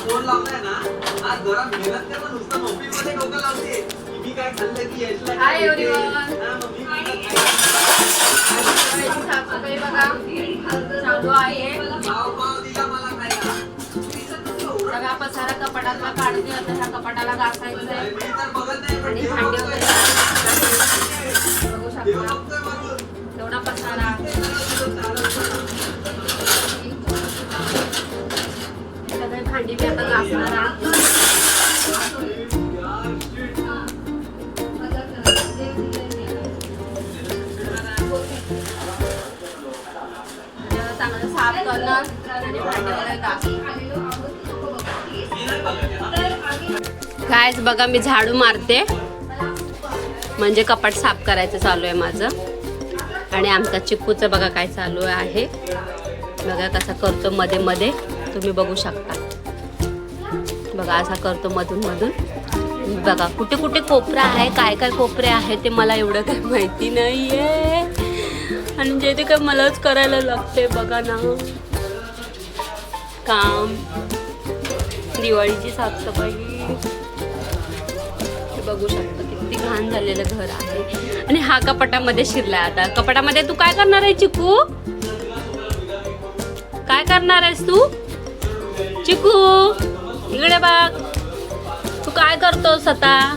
Phone लावलाय ना आज जरा मेहनत कर ना नुसतं मोबाईलमध्ये डोकं लावते की मी काय खाल्लं की यशला Hi काय देते. everyone. मग मी काय खाल्लं? साफसफाई बघा चालू आहे पाव पाव दिला मला खायला सगळा पसारा कपाटातला काढून आता ह्या कपाटाला घासायचं आहे आणि भांडी. वगैरे बघू शकता चांगलं साफ करणार आणि कायच बघा मी झाडू मारते. म्हणजे कपाट साफ करायचं चालू आहे माझं. आणि आमचा चिक्कूचं बघा काय चालू आहे. बघा कसा करतो मध्ये मध्ये. तुम्ही बघू शकता. बघा असा करतो मधून मधून. बघा कुठे कुठे कोपरा आहे काय काय कोपरे आहे ते मला एवढं काही माहिती नाही आहे आणि जे ते काय मलाच करायला लागते बघा ना. काम. दिवाळीची साफसफाई. बघू शकता किती घाण झालेलं घर आहे. आणि हा कपाटामध्ये शिरलाय आता. कपाटामध्ये तू काय करणार आहे चिकू? काय करणार आहेस तू? चिकू? इकडे बघ. तू काय करतोस आता?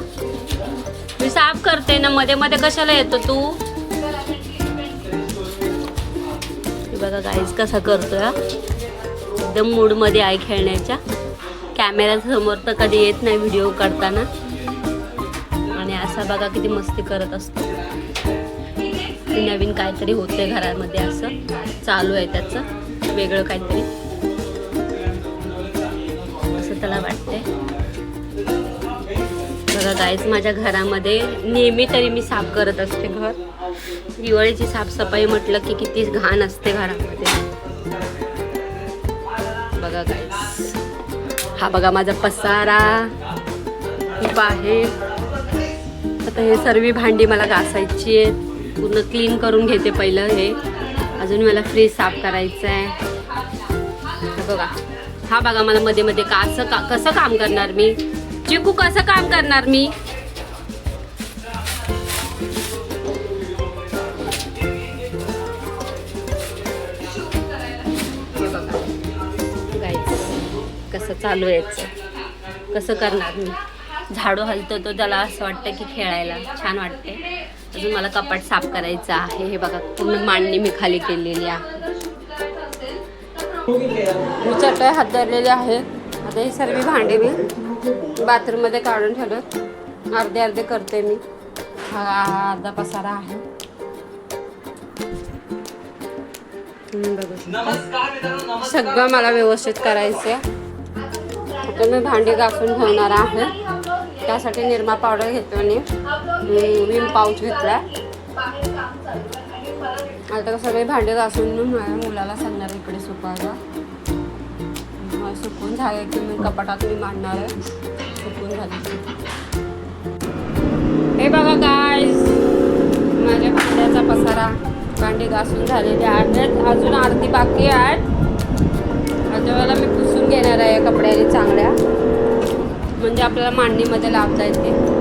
मी साफ करते ना मध्ये मध्ये कशाला येतो तू? बघा गाईज कसा करतोय एकदम मूडमध्ये आहे खेळण्याच्या. कॅमेरा समोर तर कधी येत नाही व्हिडिओ काढताना. आणि असा बघा किती मस्ती करत असतो. नवीन काहीतरी होतंय घरामध्ये असं. चालू आहे त्याचं. वेगळं काहीतरी. असं वाटते बघा गाईच माझ्या घरामध्ये नेहमी तरी मी साफ करत असते घर. दिवाळीची साफसफाई म्हटलं की किती घाण असते घरामध्ये. बघा गाईस हा बघा माझा पसारा खूप आहे. आता हे सर्व भांडी मला घासायची आहेत. पूर्ण क्लीन करून घेते पहिलं हे. अजून मला फ्रीज साफ करायचं आहे बघा. हा बघा मला मध्ये मध्ये का असं का कसं काम करणार मी? चिकू कसं काम करणार मी? हे बघा. कसं चालू आहे कसं करणार मी? झाडू हलतो तो त्याला असं वाटतं की खेळायला. छान वाटते अजून मला कपाट साफ करायचं आहे. हे बघा पूर्ण मांडणी मी खाली केलेली आहे. चटई हात धरलेले आहे आता ही सर्व भांडी मी बाथरूममध्ये काढून ठेवलं अर्धे अर्धे करते मी. हा अर्धा पसारा आहे. बघू सगळं मला व्यवस्थित करायचं आहे. आता मी भांडी घासून ठेवणार आहे. त्यासाठी निरमा पावडर घेतो आणि विम पाऊच घेतला आता सगळे भांडे घासून मी माझ्या मुलाला सांगणार इकडे सुकायला सुकून झाले की मी कपाटात मी मांडणार आहे. सुकून झाले हे बघा काय माझ्या भांड्याचा पसारा. भांडी घासून झालेली आहेत. अजून अर्धी बाकी आहेत. आता वेळेला मी पुसून घेणार आहे कपड्याने चांगल्या. म्हणजे आपल्याला मांडणीमध्ये लावता येते.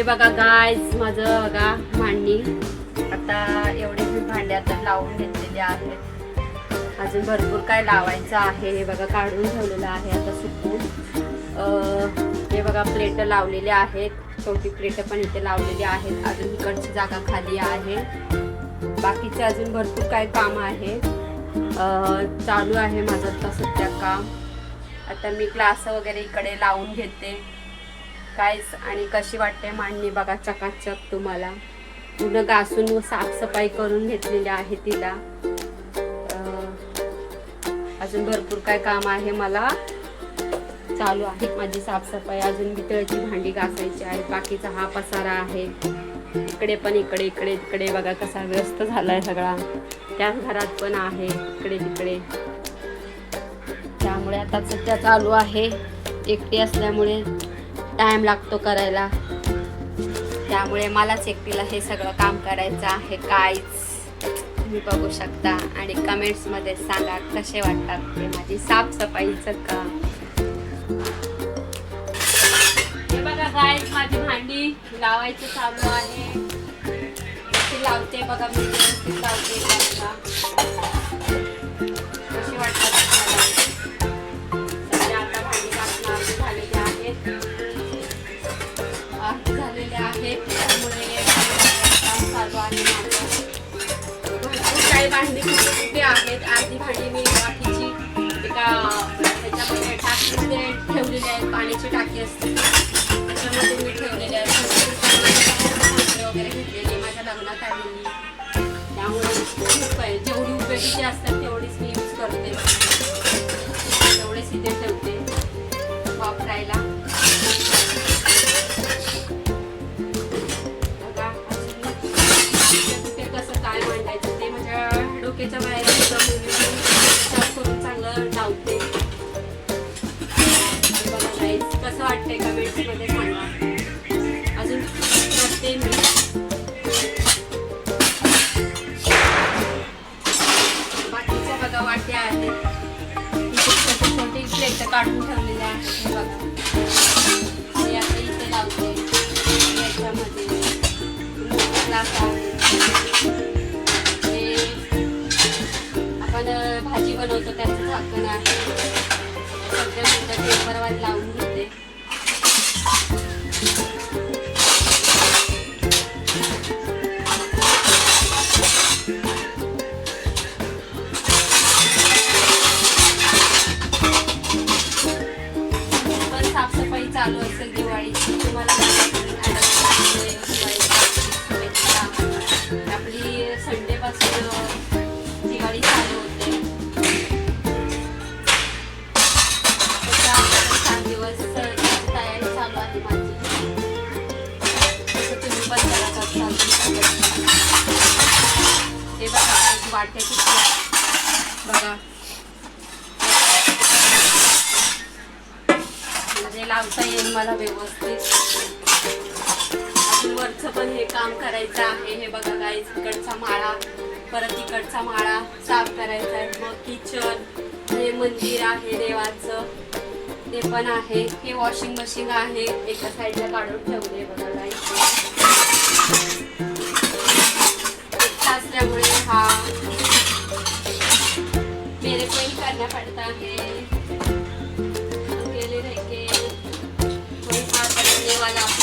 हे बघा गायज माझं बघा मांडणी आता एवढे मी भांडे आता लावून घेतलेले आहेत. अजून भरपूर काय लावायचं आहे हे बघा काढून ठेवलेलं आहे आता सुकून. हे बघा प्लेट लावलेले आहेत. छोटी प्लेट पण इथे लावलेली आहेत. अजून इकडची जागा खाली आहे. बाकीचे अजून भरपूर काय काम आहे. चालू आहे माझं आता सध्या काम. आता मी ग्लास वगैरे इकडे लावून घेते. कायच आणि कशी वाटते मांडणी बघा चकाचक तुम्हाला. पूर्ण घासून व साफसफाई करून घेतलेली आहे तिला. अजून भरपूर काय काम आहे मला. चालू आहे माझी साफसफाई. अजून पितळेची भांडी घासायची आहे. बाकीचा हा पसारा आहे. इकडे पण इकडे इकडे तिकडे बघा कसा व्यस्त झाला आहे सगळा. त्याच घरात पण आहे. इकडे तिकडे. त्यामुळे आता सध्या चालू आहे. एकटी असल्यामुळे टाइम लागतो करायला. त्यामुळे मलाच एकटीला हे सगळं काम करायचं आहे. काहीच तुम्ही बघू शकता आणि कमेंट्समध्ये सांगा कसे वाटतात ते. माझी साफसफाईचं काम. हे बघा गायच माझी भांडी लावायचं चालू आहे. लावते बघा मी लावते. अर्धी भांडी मी बाकीची एका ह्याच्यामध्ये टाकीमध्ये ठेवलेली आहे पाण्याची टाकी असते. असेल दिवाळीची तुम्हाला येईल मला व्यवस्थित. अजून वरचं पण हे काम करायचं आहे. हे बघा गाईज इकडचा माळा परत इकडचा माळा साफ करायचा आहे. मग किचन हे मंदिर आहे देवाचं. ते पण आहे. हे वॉशिंग मशीन आहे. एका साईडला काढून ठेवले बघा गाईज असल्यामुळे हा. मेरे को ही करना पड़ता है na po.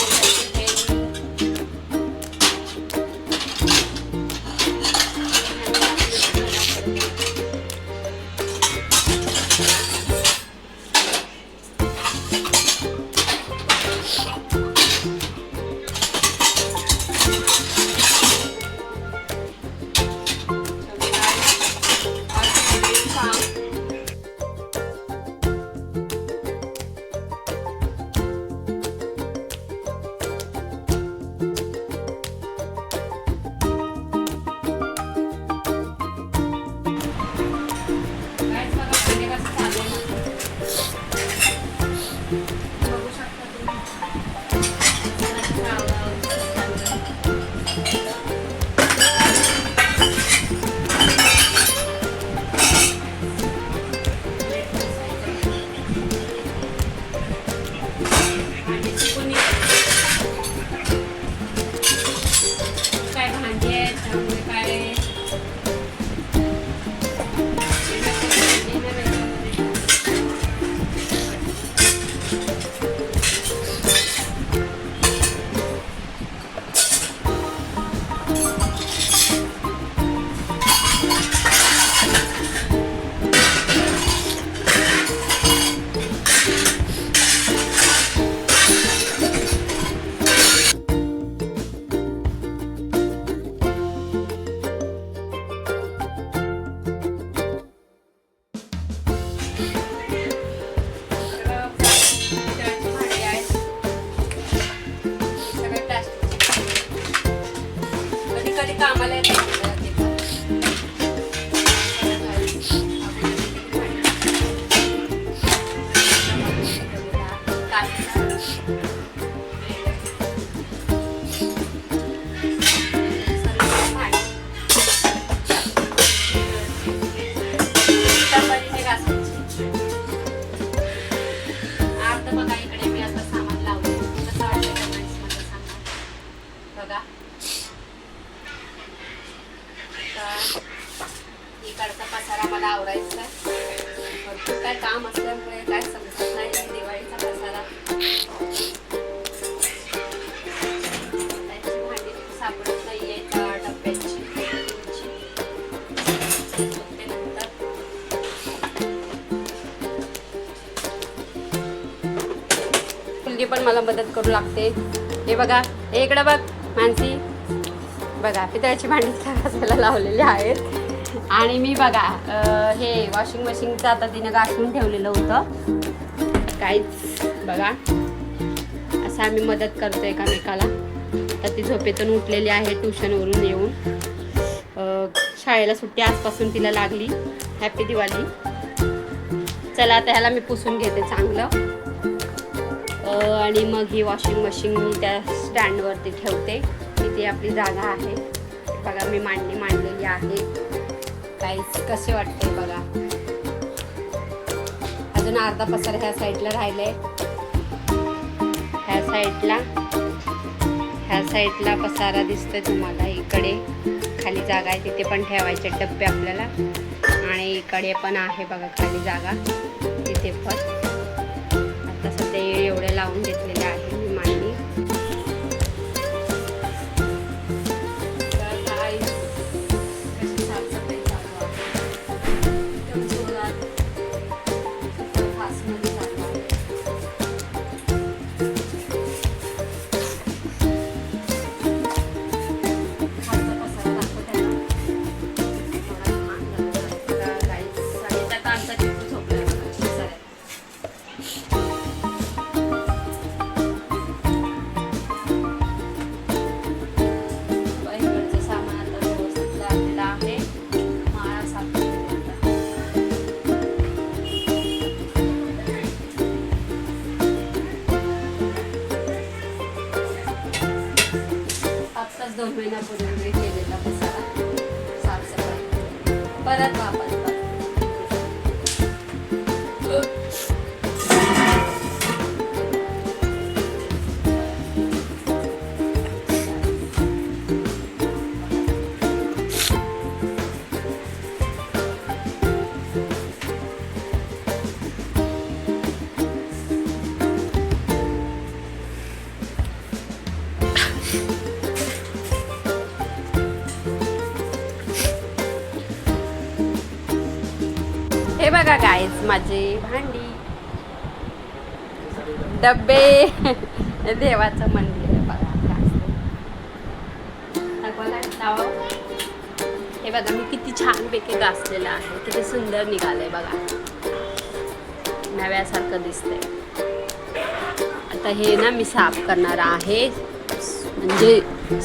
काय काम असल्यामुळे काय समजत नाही दिवाळीचा पसारा त्याची भांडी सापडत डब्याची मुलगी पण मला मदत करू लागते. हे बघा हे इकडं बघ मानसी. बघा पितळ्याची भांडी घासायला लावलेली आहेत. आणि मी बघा अं, हे वॉशिंग मशीनचं आता तिने घासून ठेवलेलं होतं. काहीच बघा असं आम्ही मदत करतो एकामेकाला. तर ती झोपेतून उठलेली आहे ट्युशनवरून येऊन. अं, शाळेला सुट्टी आजपासून तिला लागली. हॅपी दिवाळी चला आता ह्याला मी पुसून घेते चांगलं. आणि मग ही वॉशिंग मशीन मी त्या स्टँडवरती ठेवते. तिथे आपली जागा आहे. बघा मी मांडणी मांडलेली आहे. काहीच कसे वाटते बघा. अजून अर्धा पसार ह्या साईडला राहिले ह्या साईडला ह्या साईडला पसारा दिसतोय तुम्हाला. इकडे खाली जागा आहे तिथे पण ठेवायचे डब्बे आपल्याला. आणि इकडे पण आहे बघा खाली जागा तिथे पण. आता सध्या एवढे लावून घेतलेले आहे साफसफाई परत वापस माझी भांडी. डब्बे. देवाचं मंदिर आहे बघा हे बघा मी किती छानपैकी घासलेलं आहे. किती सुंदर निघालंय बघा. नव्यासारखं दिसतंय. आता हे ना मी साफ करणार आहे. म्हणजे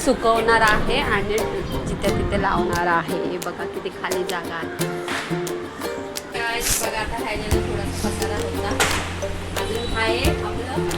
सुकवणार आहे आणि जिथे तिथे लावणार आहे. हे बघा किती खाली जागा आहे. बघा आता राहिलेला थोडासा मसाला होता. अजून हा आहे आपलं